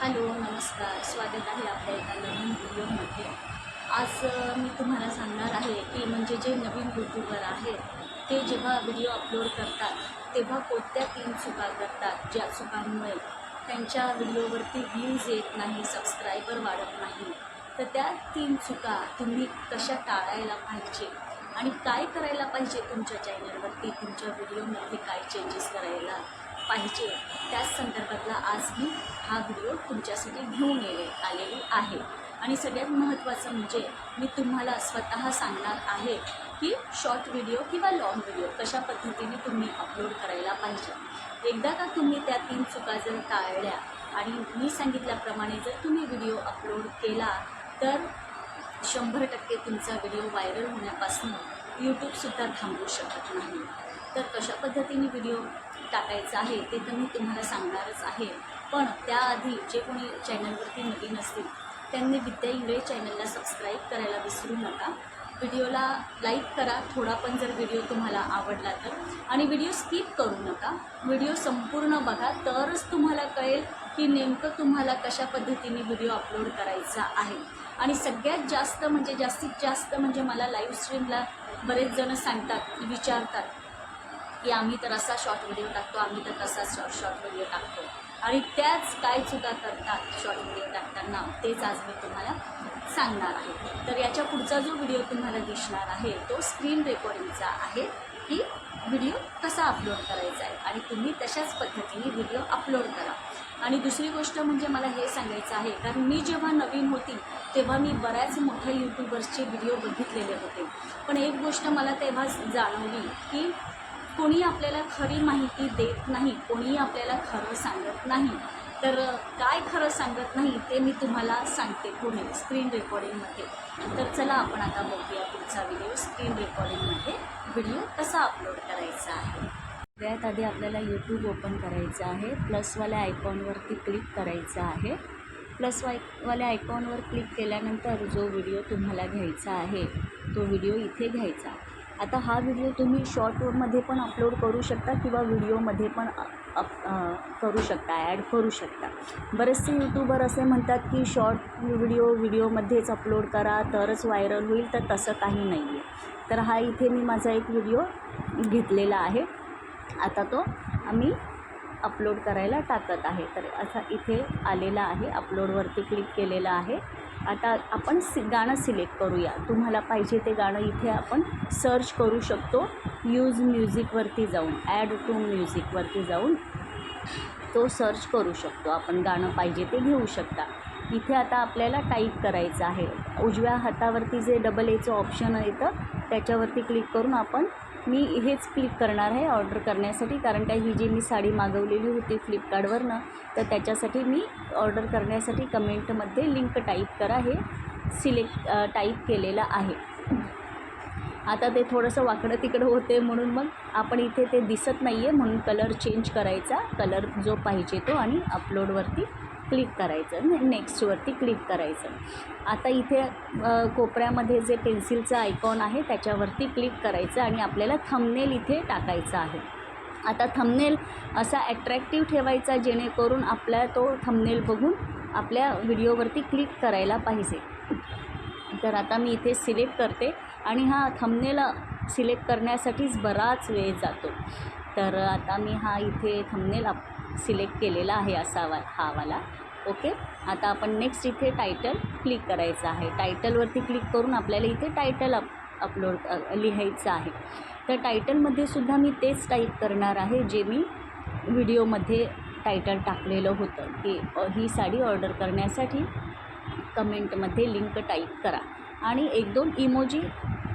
Hello नमस्कार. स्वागत आहे आपल्या एका नवीन व्हिडिओमध्ये. आज मी तुम्हाला सांगणार आहे की म्हणजे जे नवीन यूट्यूबर आहेत ते जेव्हा व्हिडिओ अपलोड करतात तेव्हा कोणत्या तीन चुका करतात ज्या चुकांमुळे त्यांच्या व्हिडिओवरती व्ह्यूज येत नाही सबस्क्रायबर वाढत नाही तर त्या तीन चुका तुम्ही कशा टाळायला पाहिजे? आणि काय करायला पाहिजे तुमच्या चॅनलवरती तुमच्या व्हिडिओमध्ये काय चेंजेस करायला? पाहिजे. त्याच संदर्भातला आज मी हा व्हिडिओ तुमच्यासाठी घेऊन येले आलेली आहे. आणि सगळ्यात महत्त्वाचं म्हणजे मी तुम्हाला स्वतः सांगणार आहे की शॉर्ट व्हिडिओ किंवा लाँग व्हिडिओ कशा पद्धतीने तुम्ही अपलोड करायला पाहिजे. एकदा का तुम्ही त्या तीन चुका जर टाळल्या आणि मी सांगितल्याप्रमाणे जर तुम्ही व्हिडिओ अपलोड केला तर शंभर टक्के तुमचा व्हिडिओ व्हायरल होण्यापासून यूट्यूबसुद्धा थांबू शकत नाही. तर कशा पद्धतीने व्हिडिओ टाकायचा आहे ते तर मी तुम्हाला सांगणारच आहे. पण त्याआधी जे कोणी चॅनलवरती नवीन असतील त्यांनी विद्या इंगळे चॅनलला सबस्क्राईब करायला विसरू नका. व्हिडिओला लाईक करा थोडा पण जर व्हिडिओ तुम्हाला आवडला तर. आणि व्हिडिओ स्किप करू नका. व्हिडिओ संपूर्ण बघा तरच तुम्हाला कळेल की नेमकं तुम्हाला कशा पद्धतीने व्हिडिओ अपलोड करायचा आहे. आणि सगळ्यात जास्त म्हणजे जास्तीत जास्त म्हणजे मला लाईव्ह स्ट्रीमला बरेच जण सांगतात विचारतात की आम्ही तर असा शॉर्ट व्हिडिओ टाकतो आम्ही तर तसा शॉर्ट शॉर्ट व्हिडिओ टाकतो. आणि त्याच काय चुका करतात शॉर्ट व्हिडिओ टाकताना तेच आज मी तुम्हाला सांगणार आहे. तर याच्या पुढचा जो व्हिडिओ तुम्हाला दिसणार आहे तो स्क्रीन रेकॉर्डिंगचा आहे. की व्हिडिओ कसा अपलोड करायचा आहे? आणि तुम्ही तशाच पद्धतीने व्हिडिओ अपलोड करा. आणि दुसरी गोष्ट म्हणजे मला हे सांगायचं आहे कारण मी जेव्हा नवीन होती तेव्हा मी बऱ्याच मोठ्या यूट्यूबर्सचे व्हिडिओ बघितलेले होते. पण एक गोष्ट मला तेव्हा जाणवली की कोणी आपल्याला खरी माहिती देत नाही कोणी आपल्याला खरं सांगत नाही तर काय खरं सांगत नाही ते मी तुम्हाला सांगते पुढे स्क्रीन रेकॉर्डिंगमध्ये तर चला आपण आता बघूया पुढचा व्हिडिओ स्क्रीन रेकॉर्डिंगमध्ये व्हिडिओ कसा अपलोड करायचा आहे. सगळ्यात आधी आपल्याला यूट्यूब ओपन करायचं आहे प्लसवाल्या आयकॉनवरती क्लिक करायचं आहे. प्लस वाय वाल्या आयकॉनवर क्लिक केल्यानंतर जो व्हिडिओ तुम्हाला घ्यायचा आहे तो व्हिडिओ इथे घ्यायचा. आता हा व्हिडिओ तुम्ही शॉर्टमध्ये पण अपलोड करू शकता किंवा व्हिडिओमध्ये पण अप करू शकता ॲड करू शकता. बरेचसे यूट्यूबर असे म्हणतात की शॉर्ट व्हिडिओ व्हिडिओमध्येच अपलोड करा तरच व्हायरल होईल तर तसं काही नाही आहे तर हा इथे मी माझा एक व्हिडिओ घेतलेला आहे. आता तो आम्ही अपलोड करायला टाकत आहे. तर असा इथे आलेला आहे अपलोडवरती क्लिक केलेला आहे. आता आपण सि गाणं सिलेक्ट करूया. तुम्हाला पाहिजे ते गाणं इथे आपण सर्च करू शकतो. यूज म्युझिकवरती जाऊन ॲड टू म्युझिकवरती जाऊन तो सर्च करू शकतो. आपण गाणं पाहिजे ते घेऊ शकता. इथे आता आपल्याला टाईप करायचं आहे. उजव्या हातावरती जे डबल एचं ऑप्शन येतं त्याच्यावरती क्लिक करून आपण मी हेच क्लिक करणार आहे ऑर्डर करण्यासाठी. कारण काय ही जी मी साडी मागवलेली होती फ्लिपकार्टवरनं तर त्याच्यासाठी मी ऑर्डर करण्यासाठी कमेंटमध्ये लिंक टाईप करा हे सिलेक्ट टाईप केलेलं आहे. आता ते थोडंसं वाकडं तिकडं होते म्हणून मग आपण इथे ते दिसत नाही आहे म्हणून कलर चेंज करायचा. कलर जो पाहिजे तो आणि अपलोडवरती क्लिक करायचं म्हणजे नेक्स्टवरती क्लिक करायचं. आता इथे कोपऱ्यामध्ये जे पेन्सिलचं आयकॉन आहे त्याच्यावरती क्लिक करायचं आणि आपल्याला थंबनेल इथे टाकायचं आहे. आता थंबनेल असा ॲट्रॅक्टिव्ह ठेवायचा जेणेकरून आपल्या तो थंबनेल बघून आपल्या व्हिडिओवरती क्लिक करायला पाहिजे. तर आता मी इथे सिलेक्ट करते आणि हा थंबनेल सिलेक्ट करण्यासाठीच बराच वेळ जातो. तर आता मी हा इथे थंबनेल आप सिलेक्ट केलेला आहे असा वा हा वाला. ओके आता आपण नेक्स्ट इथे टायटल क्लिक करायचं आहे. टायटलवरती क्लिक करून आपल्याला इथे टायटल अप अपलोड लिहायचं आहे. तर टायटलमध्ये सुद्धा मी तेच टाईप करणार आहे जे मी व्हिडिओमध्ये टायटल टाकलेलं होतं. की ही साडी ऑर्डर करण्यासाठी कमेंटमध्ये लिंक टाईप करा. आणि एक दोन इमोजी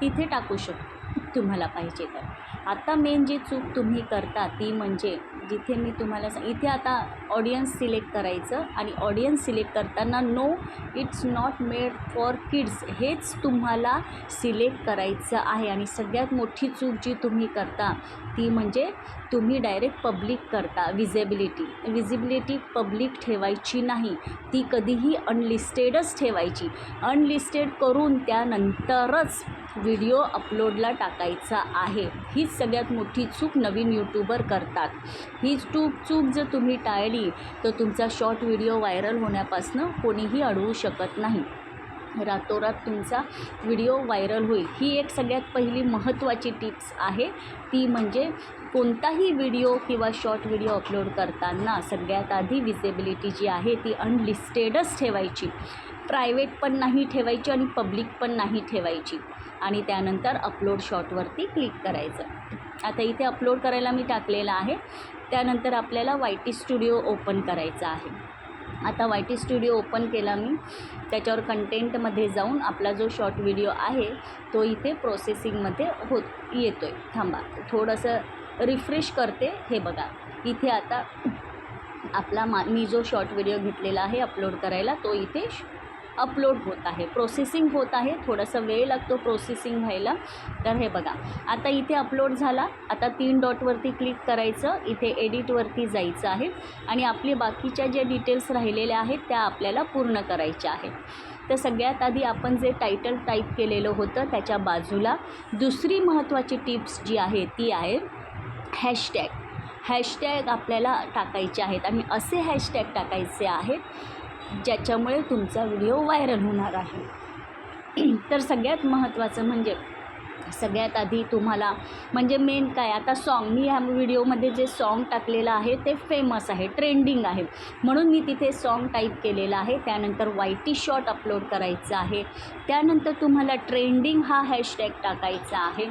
तिथे टाकू शकतो. तुम्हाला पाहिजे तर. आत्ता मेन जी चूक तुम्ही करता ती म्हणजे जिथे मी तुम्हाला सांग इथे आता ऑडियन्स सिलेक्ट करायचं आणि ऑडियन्स सिलेक्ट करताना no it's not made for kids हेच तुम्हाला सिलेक्ट करायचं आहे. आणि सगळ्यात मोठी चूक जी तुम्ही करता ती म्हणजे तुम्ही डायरेक्ट पब्लिक करता. विजेबिलिटी विजिबिलिटी पब्लिक ठेवायची नाही. ती कधीही अनलिस्टेडच ठेवायची. अनलिस्टेड करून त्यानंतरच व्हिडिओ अपलोडला टाकायचा आहे. हीच सगळ्यात मोठी चूक नवीन यूट्यूबर करतात. ही चूक चूक जर तुम्ही टाळली तर तुमचा शॉर्ट व्हिडिओ व्हायरल होण्यापासून कोणीही अडवू शकत नाही. रातोरात तुमचा व्हिडिओ व्हायरल होईल. ही एक सगळ्यात पहिली महत्त्वाची टिप्स आहे. ती म्हणजे कोणताही व्हिडिओ किंवा शॉर्ट व्हिडिओ अपलोड करताना सगळ्यात आधी विजिबिलिटी जी आहे ती अनलिस्टेडच ठेवायची. प्रायव्हेट पण नाही ठेवायची आणि पब्लिक पण नाही ठेवायची. आणि त्यानंतर अपलोड शॉटवरती क्लिक करायचं. आता इथे अपलोड करायला मी टाकलेलं आहे. त्यानंतर आपल्याला वाय टी स्टुडिओ ओपन करायचा आहे. आता वाय टी स्टुडिओ ओपन केला मी. त्याच्यावर कंटेंटमध्ये जाऊन आपला जो शॉर्ट व्हिडिओ आहे तो इथे प्रोसेसिंगमध्ये होत येतो आहे थांबा थोडंसं रिफ्रेश करते. हे बघा इथे आता आपला मा मी जो शॉर्ट व्हिडिओ घेतलेला आहे अपलोड करायला तो इथे अपलोड होत आहे. प्रोसेसिंग होत आहे. थोडासा वेळ लागतो प्रोसेसिंग व्हायला. तर हे बघा. आता इथे अपलोड झाला. आता तीन डॉटवरती क्लिक करायचं. इथे एडिटवरती जायचं आहे. आणि आपली बाकीच्या ज्या डिटेल्स राहिलेल्या आहेत त्या आपल्याला पूर्ण करायच्या आहेत. तर सगळ्यात आधी आपण जे टायटल टाईप केलेलं होतं त्याच्या बाजूला दुसरी महत्त्वाची टिप्स जी आहे ती आहे हॅशटॅग हॅशटॅग आपल्याला टाकायचे आहेत. आणि असे हॅशटॅग टाकायचे आहेत ज्याच्यामुळे तुमचा व्हिडिओ व्हायरल होणार आहे. तर सगळ्यात महत्त्वाचं म्हणजे सगळ्यात आधी तुम्हाला म्हणजे मेन काय आता सॉन्ग मी ह्या व्हिडिओमध्ये जे सॉन्ग टाकलेलं आहे ते फेमस आहे ट्रेंडिंग आहे. म्हणून मी तिथे सॉन्ग टाईप केलेलं आहे त्यानंतर वाय टी शॉट अपलोड करायचं आहे. त्यानंतर तुम्हाला ट्रेंडिंग हा हॅशटॅग टाकायचा आहे.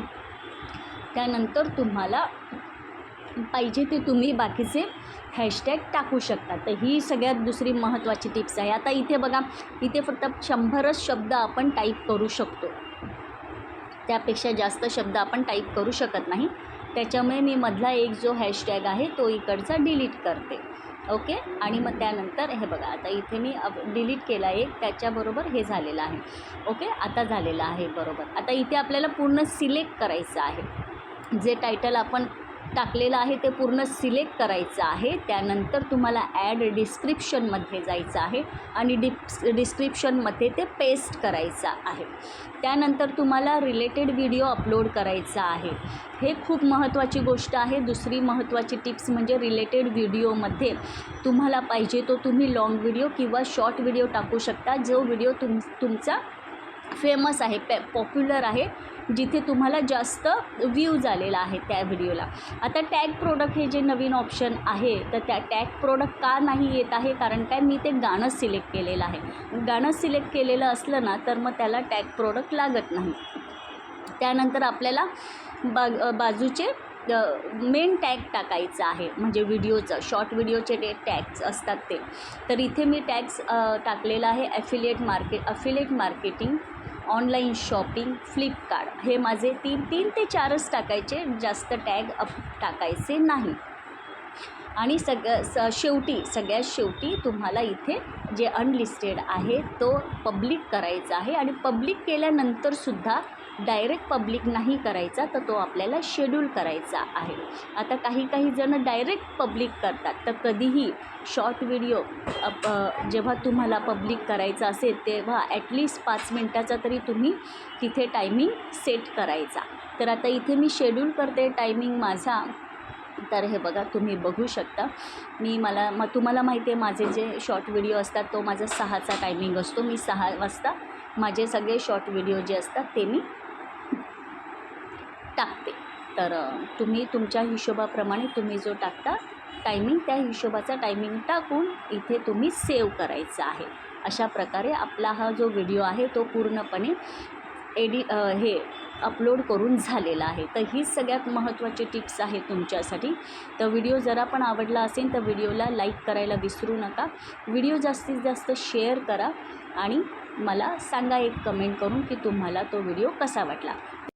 त्यानंतर तुम्हाला पाहिजे ते तुम्ही बाकीचे हॅशटॅग टाकू शकता. तर ही सगळ्यात दुसरी महत्त्वाची टिप्स आहे. आता इथे बघा इथे फक्त शंभरच शब्द आपण टाईप करू शकतो. त्यापेक्षा जास्त शब्द आपण टाईप करू शकत नाही. त्याच्यामुळे मी मधला एक जो हॅशटॅग आहे तो इकडचा डिलीट करते. ओके? आणि मग त्यानंतर हे बघा आता इथे मी अप डिलीट केला एक त्याच्याबरोबर हे झालेलं आहे. ओके? आता झालेलं आहे बरोबर. आता इथे आपल्याला पूर्ण सिलेक्ट करायचं आहे. जे टायटल आपण टाकलेलं आहे ते पूर्ण सिलेक्ट करायचं आहे. त्यानंतर तुम्हाला ॲड डिस्क्रिप्शनमध्ये जायचं आहे आणि डिप्स डिस्क्रिप्शनमध्ये ते पेस्ट करायचं आहे. त्यानंतर तुम्हाला रिलेटेड व्हिडिओ अपलोड करायचा आहे. हे खूप महत्त्वाची गोष्ट आहे. दुसरी महत्त्वाची टिप्स म्हणजे रिलेटेड व्हिडिओमध्ये तुम्हाला पाहिजे तो तुम्ही लाँग व्हिडिओ किंवा शॉर्ट व्हिडिओ टाकू शकता. जो व्हिडिओ तुम तुमचा फेमस आहे पॅ पॉप्युलर आहे जिथे तुम्हाला जास्त व्ह्यूज आलेला आहे त्या व्हिडिओला. आता टॅग प्रोडक्ट हे जे नवीन ऑप्शन आहे तर त्या टॅग प्रोडक्ट का नाही येत आहे? कारण काय? मी ते गाणं सिलेक्ट केलेलं आहे. गाणं सिलेक्ट केलेलं असलं ना तर मग त्याला टॅग प्रोडक्ट लागत नाही. त्यानंतर आपल्याला बा बाजूचे मेन टॅग टाकायचं आहे. म्हणजे व्हिडिओचं शॉर्ट व्हिडिओचे ते टॅग्स असतात ते. तर इथे मी टॅग्स टाकलेलं आहे affiliate market affiliate marketing online shopping Flipkart हे माझे तीन तीन ते चारच टाकायचे. जास्त टॅग अप टाकायचे नाही. आणि सग स शेवटी सगळ्यात शेवटी तुम्हाला इथे जे अनलिस्टेड आहे तो पब्लिक करायचा आहे. आणि पब्लिक केल्यानंतरसुद्धा डायरेक्ट पब्लिक नाही करायचा तर तो आपल्याला शेड्यूल करायचा आहे. आता काही काही जणं डायरेक्ट पब्लिक करतात. तर कधीही शॉर्ट व्हिडिओ जेव्हा तुम्हाला पब्लिक करायचा असेल तेव्हा ॲटलिस्ट पाच मिनटाचा तरी तुम्ही तिथे टायमिंग सेट करायचा. तर आता इथे मी शेड्यूल करते टायमिंग माझा. तर हे बघा तुम्ही बघू शकता. मी मला मग तुम्हाला माहिती आहे माझे जे शॉर्ट व्हिडिओ असतात तो माझा सहाचा टायमिंग असतो. मी सहा वाजता माझे सगळे शॉर्ट व्हिडिओ जे असतात ते मी टाकते. तर तुम्ही तुमच्या हिशोबाप्रमाणे तुम्ही जो टाकता टायमिंग त्या हिशोबाचा टायमिंग टाकून इथे तुम्ही सेव्ह करायचा आहे. अशा प्रकारे आपला हा जो व्हिडिओ आहे तो पूर्णपणे एडि हे अपलोड करून झालेला आहे. तर हीच सगळ्यात महत्त्वाची टिप्स आहे तुमच्यासाठी. तर व्हिडिओ जरा पण आवडला असेल तर व्हिडिओला लाईक करायला विसरू नका. व्हिडिओ जास्तीत जास्त शेअर करा आणि मला सांगा एक कमेंट करून की तुम्हाला तो व्हिडिओ कसा वाटला.